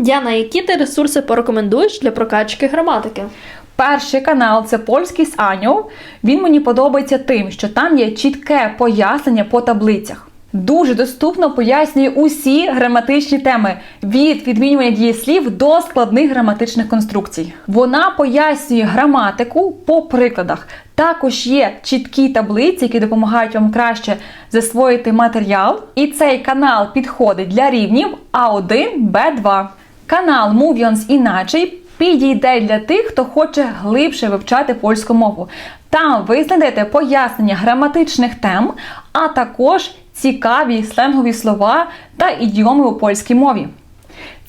Діана, які ти ресурси порекомендуєш для прокачки граматики? Перший канал це польський з Аню. Він мені подобається тим, що там є чітке пояснення по таблицях. Дуже доступно пояснює усі граматичні теми від відмінювання дієслів до складних граматичних конструкцій. Вона пояснює граматику по прикладах. Також є чіткі таблиці, які допомагають вам краще засвоїти матеріал. І цей канал підходить для рівнів А1, Б2. Канал Movions іначе підійде для тих, хто хоче глибше вивчати польську мову. Там ви знайдете пояснення граматичних тем, а також цікаві сленгові слова та ідіоми у польській мові.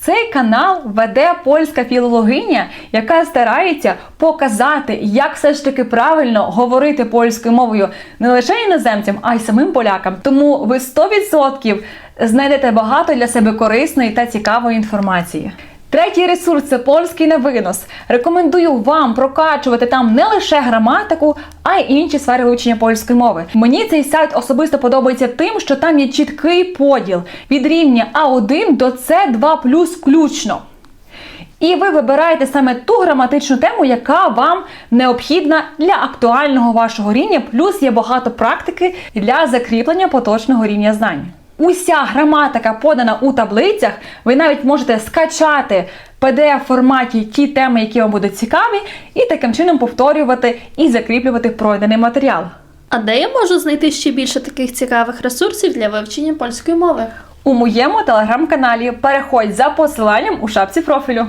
Цей канал веде польська філологиня, яка старається показати, як все ж таки правильно говорити польською мовою не лише іноземцям, а й самим полякам. Тому ви 100% знайдете багато для себе корисної та цікавої інформації. Третій ресурс це польський на винос. Рекомендую вам прокачувати там не лише граматику, а й інші сфери вивчення польської мови. Мені цей сайт особисто подобається тим, що там є чіткий поділ від рівня А1 до С2 включно. І ви вибираєте саме ту граматичну тему, яка вам необхідна для актуального вашого рівня, плюс є багато практики для закріплення поточного рівня знань. Уся граматика подана у таблицях. Ви навіть можете скачати pdf форматі ті теми, які вам будуть цікаві, і таким чином повторювати і закріплювати пройдений матеріал. А де я можу знайти ще більше таких цікавих ресурсів для вивчення польської мови? У моєму телеграм-каналі переходь за посиланням у шапці профілю.